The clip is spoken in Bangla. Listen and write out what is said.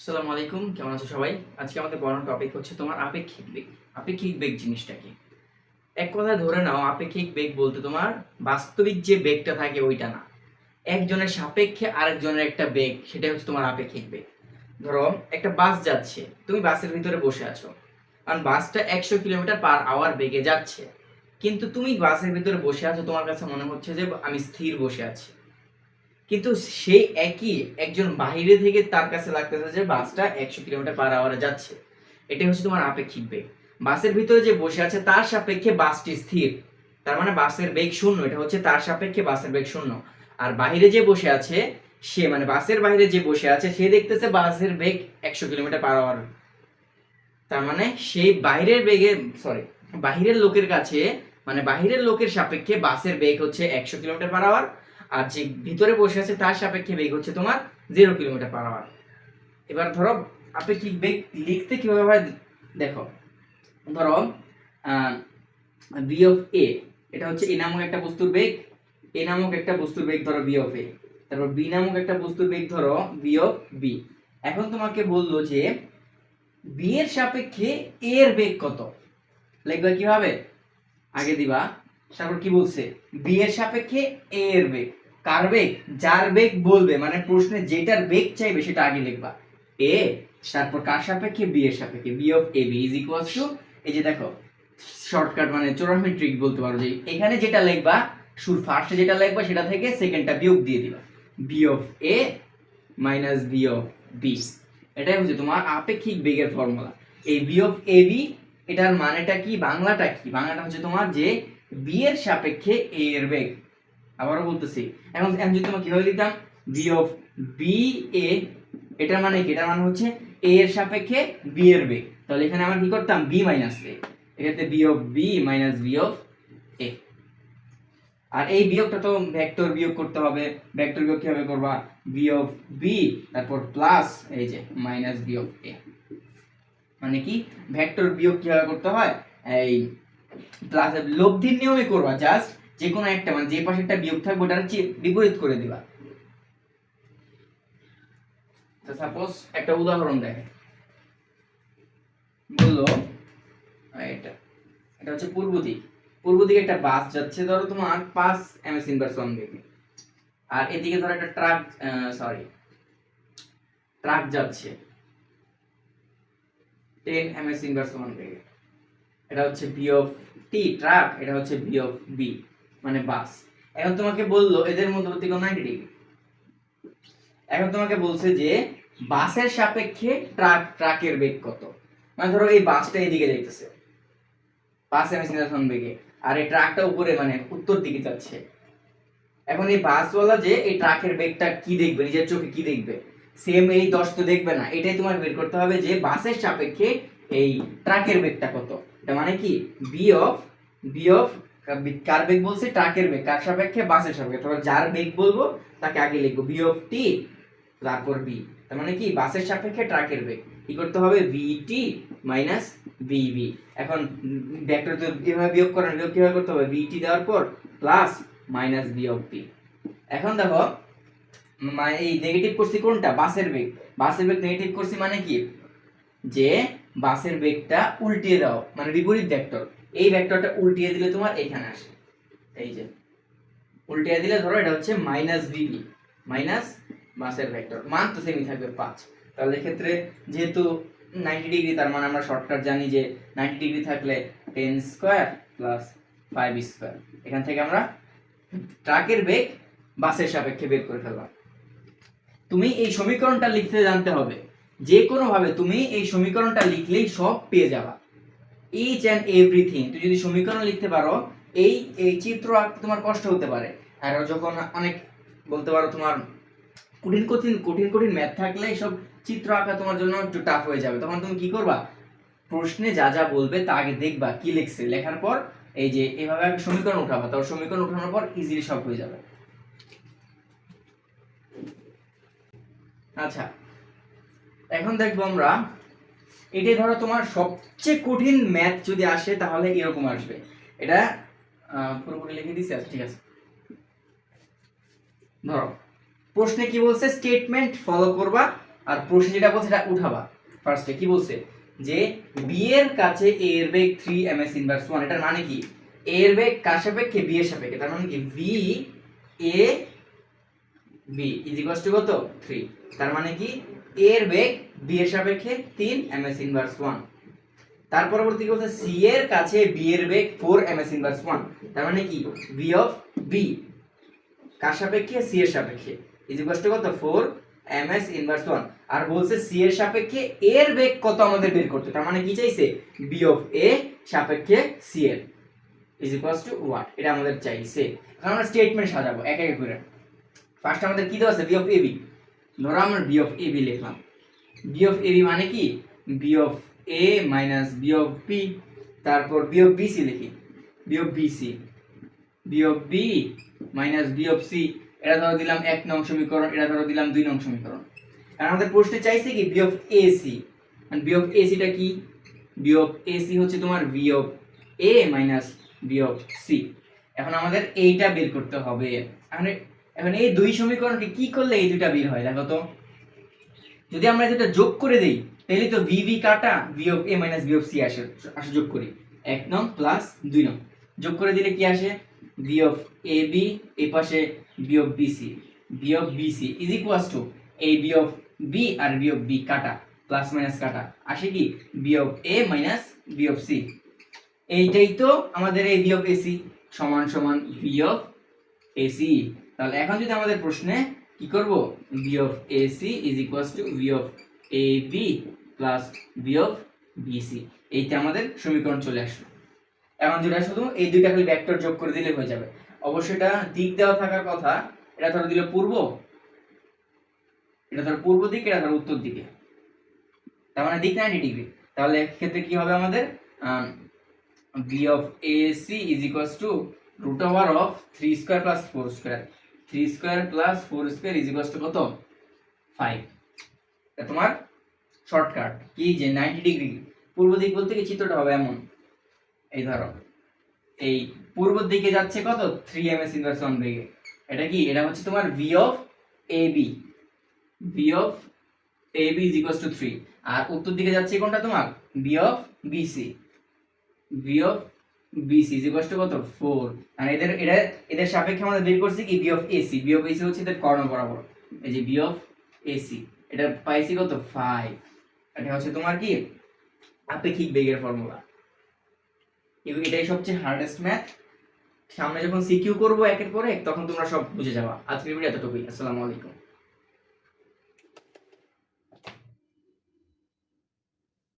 আসসালামু আলাইকুম, কেমন আছো সবাই? আজকে আমাদের পড়ানোর টপিক হচ্ছে তোমার আপেক্ষিক বেগ। আপেক্ষিক বেগ জিনিসটা কি? এক কথায় ধরে নাও, আপেক্ষিক বেগ বলতে তোমার বাস্তবিক যে বেগটা থাকে ওইটা না। একজনের সাপেক্ষে আরেকজনের একটা বেগ সেটা হচ্ছে তোমার আপেক্ষিক বেগ। ধরো, একটা বাস যাচ্ছে, তুমি বাসের ভিতরে বসে আছো। কারণ বাসটা একশো কিলোমিটার পার আওয়ার বেগে যাচ্ছে। কিন্তু তুমি বাসের ভিতরে বসে আছো, তোমার কাছে মনে হচ্ছে যে আমি স্থির বসে আছি। কিন্তু সেই একই একজন বাহিরে থেকে তার কাছে লাগতেছে যে বাসটা একশো কিলোমিটার পার আওয়ারে যাচ্ছে। এটাই হচ্ছে তোমার আপেক্ষিক বেগ। বাসের ভিতরে যে বসে আছে, তার সাপেক্ষে বাসটি স্থির। তার মানে বাসের বেগ শূন্য, এটা হচ্ছে তার সাপেক্ষে বাসের বেগ শূন্য। আর বাহিরে যে বসে আছে, সে মানে বাসের বাইরে যে বসে আছে, সে দেখতেছে বাসের বেগ একশো কিলোমিটার পার আওয়ার তার মানে সেই বাইরের বেগে সরি বাহিরের লোকের কাছে মানে বাহিরের লোকের সাপেক্ষে বাসের বেগ হচ্ছে একশো কিলোমিটার পার আওয়ার আর যে ভিতরে বসে আছে তার সাপেক্ষে বেগ হচ্ছে তোমার জিরো কিলোমিটার পার আওয়ার এবার ধরো আপেক্ষিক বেগ লিখতে কীভাবে হয়? দেখো, ধরো বি অফ এ এটা হচ্ছে এ নামক একটা বস্তুর বেগ এ নামক একটা বস্তুর বেগ ধরো বি অফ এ তারপর বি নামক একটা বস্তুর বেগ ধরো বি অফ বি এখন তোমাকে বলল যে বি এর সাপেক্ষে এর বেগ কত? লিখবা কীভাবে? আগে দিবা। তারপর কি বলছে? বি এর সাপেক্ষে এ এর বেগ। কার বেগ? যার বেগ বলবে। মানে প্রশ্নে যেটার বেগ চাইবে সেটা আগে লিখবা। এ, তারপর কার সাপেক্ষে? বি এর সাপেক্ষে। B of A, B is equals to, এই যে দেখো, শর্টকাট মানে চোরামি ট্রিক বলতে পারো যে এখানে যেটা লিখবা শুরু ফার্স্টে যেটা লিখবা, সেটা থেকে সেকেন্ডটা বিয়োগ দিয়ে দিবা। B of A minus B of B. এটাই হচ্ছে তোমার আপেক্ষিক বেগের ফর্মুলা। এই বি অফ এ বি, এটার মানেটা কি? বাংলাটা কি? বাংলাটা হচ্ছে তোমার যে বি এর সাপেক্ষে এ এর বেগ। আবারও বলতেছি। এখন এখন যদি তোমার কীভাবে দিতাম বি অফ বি এ এটার মানে কি? এটার মানে হচ্ছে এ এর সাপেক্ষে বি এর বেগ। তাহলে এখানে আমরা কি করতাম? বি মাইনাস এ এক্ষেত্রে B of B minus B of A আর এই বিয়োগটা তো ভেক্টর বিয়োগ করতে হবে। ভেক্টর বিয়োগ কীভাবে করবা? বি অফ বি তারপর প্লাস এই যে মাইনাস বি অফ এ মানে কি? ভেক্টর বিয়োগ কীভাবে করতে হয়? এই প্লাস লব্ধির নিয়মে করবা জাস্ট যে কোনো একটা মানে যে পাশে একটা বিয়োগ থাকবে, ওটার বিপরীত করে দিবা। সাপোজ একটা উদাহরণ দেখে বলল এটা এটা হচ্ছে পূর্ব দিক। পূর্ব দিকে একটা বাস যাচ্ছে, ধরো তোমার পাঁচ এমএস ইনভার্স ওয়ান বেগে আর এদিকে ধরো একটা ট্রাক সরি ট্রাক যাচ্ছে। টেন এমএস ইনভার্স ওয়ান বেগে এটা হচ্ছে বি অফ টি ট্রাক এটা হচ্ছে বি অফ বি মানে বাস এখন তোমাকে বলল এদের মধ্যবর্তী কোণ নাইনটি ডিগ্রি এখন তোমাকে বলছে যে বাসের সাপেক্ষে ট্রাক ট্রাকের বেগ কত? মানে ধরো এই বাসটা এদিকে যাইতেছে। এমএস ইনভার্সন বেগে। আর এই ট্রাকটা উপরে মানে উত্তর দিকে যাচ্ছে। এখন এই বাসওয়ালা যে এই ট্রাকের বেগটা কি দেখবে, নিজের চোখে কি দেখবে? সেম এই দশ তো দেখবে না। এটাই তোমার বের করতে হবে যে বাসের সাপেক্ষে এই ট্রাকের বেগটা কত। এটা মানে কি? বি অফ বি অফ কার বেগ বলছি? ট্রাকের বেগ। কার সাপেক্ষে? বাসের সাপেক্ষে। তারপর যার বেগ বলব, তাকে আগে লিখব। বি অফ টি তারপর বি তার মানে কি? বাসের সাপেক্ষে ট্রাকের বেগ। কি করতে হবে? ভিটি মাইনাস ভিবি এখন ভেক্টর তো এভাবে বিয়োগ করেন বিয়োগ কীভাবে করতে হবে? ভিটি দেওয়ার পর plus minus B of P এখন দেখো এই নেগেটিভ করছি কোনটা? বাসের বেগ। বাসের বেগ নেগেটিভ করছি মানে কি? যে বাসের বেগটা উল্টিয়ে দাও মানে বিপরীত ভেক্টর এই ভেক্টরটা উল্টিয়ে দিলে তোমার এখানে আসে। এই যে, উল্টিয়ে দিলে ধরো এটা হচ্ছে মাইনাস ভিবি মাইনাস বাসের ভেক্টর মান তো সেমই থাকবে পাঁচ। তাহলে এক্ষেত্রে যেহেতু নাইনটি ডিগ্রি তার মানে আমরা শর্টকাট জানি যে নাইনটি ডিগ্রি থাকলে ten square plus five square এখান থেকে আমরা ট্রাকের বেগ বাসের সাপেক্ষে বের করে ফেললাম। তুমি এই সমীকরণটা লিখতে জানতে হবে। যে কোনো ভাবে তুমি এই সমীকরণটা লিখলেই সব পেয়ে যাবা। ইচ অ্যান্ড এভরিথিং তুই যদি সমীকরণ লিখতে পারো, এই এই চিত্র আঁকতে তোমার কষ্ট হতে পারে। আর যখন অনেক, বলতে পারো তোমার কঠিন কঠিন কঠিন কঠিন ম্যাথ থাকলে এইসব চিত্র আঁকা তোমার জন্য একটু টাফ হয়ে যাবে। তখন তুমি কি করবা? প্রশ্নে যা যা বলবে তা আগে দেখবা কি লিখছে। লেখার পর এই যে এভাবে আগে সমীকরণ উঠাবা, তারপর সমীকরণ উঠানোর পর ইজিলি সব হয়ে যাবে। আচ্ছা এখন দেখব আমরা এটাই ধরো তোমার সবচেয়ে কঠিন ম্যাথ যদি আসে তাহলে এরকম আসবে। এটা পুরোপুরি লিখে দিছি আচ্ছা ঠিক আছে। ধরো, প্রশ্নে কি বলছে স্টেটমেন্ট ফলো করবা, আর প্রশ্ন যেটা বলছে সেটা উঠাবা। ফার্স্টে কি বলছে? যে বি এর কাছে এ এর বেগ three M S inverse one এটার মানে কি? এ এর বেগ কার সাপেক্ষে? বি এর সাপেক্ষে, তার মানে কি? V A B is equals to কত? থ্রি তার মানে কি? এর বেগ বি এর সাপেক্ষে তিন এম এস ইনভার্স ওয়ান তার পরবর্তী কি বলছে? সি এর কাছে বি এর বেগ four M S inverse one তার মানে কি? বি অফ বি কার সাপেক্ষে? সি এর সাপেক্ষে। ইজ ইকুয়ালস টু কত? Four M S inverse one আর বলছে সি এর সাপেক্ষে এর বেগ কত আমাদের বের করতে? তার মানে কি চাইছে? বি অফ এ সাপেক্ষে সি এর। ইজ ইকুয়ালস টু হোয়াট এটা আমাদের চাইছে। এখন আমরা স্টেটমেন্ট সাজাবো, এক এক করে। ফার্স্ট আমাদের কি দেওয়া আছে? বি অফ এ বি ধরো আমরা বি অফ এ বি লিখলাম বি অফ এ বি মানে কি B of A minus B of B তারপর বি অফ বি সি লিখি B of B C B of B minus B of C এটা ধরো দিলাম এক নং সমীকরণ এটা ধরো দিলাম দুই নং সমীকরণ আর আমাদের প্রশ্নে চাইছে কি বি অফ এ সি মানে বি অফ এ সিটা কি বি অফ এ সি হচ্ছে তোমার B of A minus B of C এখন আমাদের এইটা বের করতে হবে এ- এখন এই দুই সমীকরণকে কি করলে এই দুইটা বের হয় দেখো তো যদি আমরা দুটো যোগ করে দেই তাহলে তো ভি কাটা V of A minus V of C আসে আসে যোগ করি এক নং প্লাস দুই নং যোগ করে দিলে কি আসে ভি অফ এ বি এ পাশে B of B C B of B C is equals to A B of B R B of B কাটা প্লাস মাইনাস কাটা আসে কি B of A minus B of C এইটাই তো আমাদের এই বি অফ এসি সমান সমান বি অফ এসি তাহলে এখন যদি আমাদের প্রশ্নে কি করব? B of AC is equals to B of A B plus B of BC এইটা আমাদের সমীকরণ চলে আসলো। এখন যেটা শুধু এই দুইটা খালি ভেক্টর যোগ করে দিলে হয়ে যাবে। অবশ্যই এটা দিক দেওয়া থাকার কথা, এটা ধরো দিলে পূর্ব। এটা ধরো পূর্ব দিক, এটা ধরো উত্তর দিকে। তার মানে দিক নাইনটি ডিগ্রি তাহলে ক্ষেত্রে কি হবে আমাদের? B of A C is equals to root over of three square plus four square three square plus four square is equals to কত? ফাইভ তোমার শর্টকাট কি যে নাইনটি ডিগ্রি পূর্ব দিক বলতে কি চিত্রটা হবে এমন? এই ধরো। এই পূর্ব দিকে যাচ্ছে কত? Three M S inverse one বেগে এটা কি? এটা হচ্ছে তোমার V of A B V of A B is equals to three আর উত্তর দিকে যাচ্ছে কোনটা তোমার? B of BC B of BC is equals to কত? ফোর আর এদের এটা এদের সাপেক্ষে আমরা বের করছি কি? B of AC B of AC হচ্ছে এদের কর্ণ বরাবর। এই যে বি অফ এসি এটা পাইছি কত? ফাইভ এটা হচ্ছে তোমার কি? আপেক্ষিক বেগের ফর্মুলা এটাই সবচেয়ে হার্ডেস্ট ম্যাথ সামনে যখন সিকিউ করব একের পর তখন তোমরা সব বুঝে যাবা। আজকের ভিডিও এতটুকুই। আসসালামু আলাইকুম।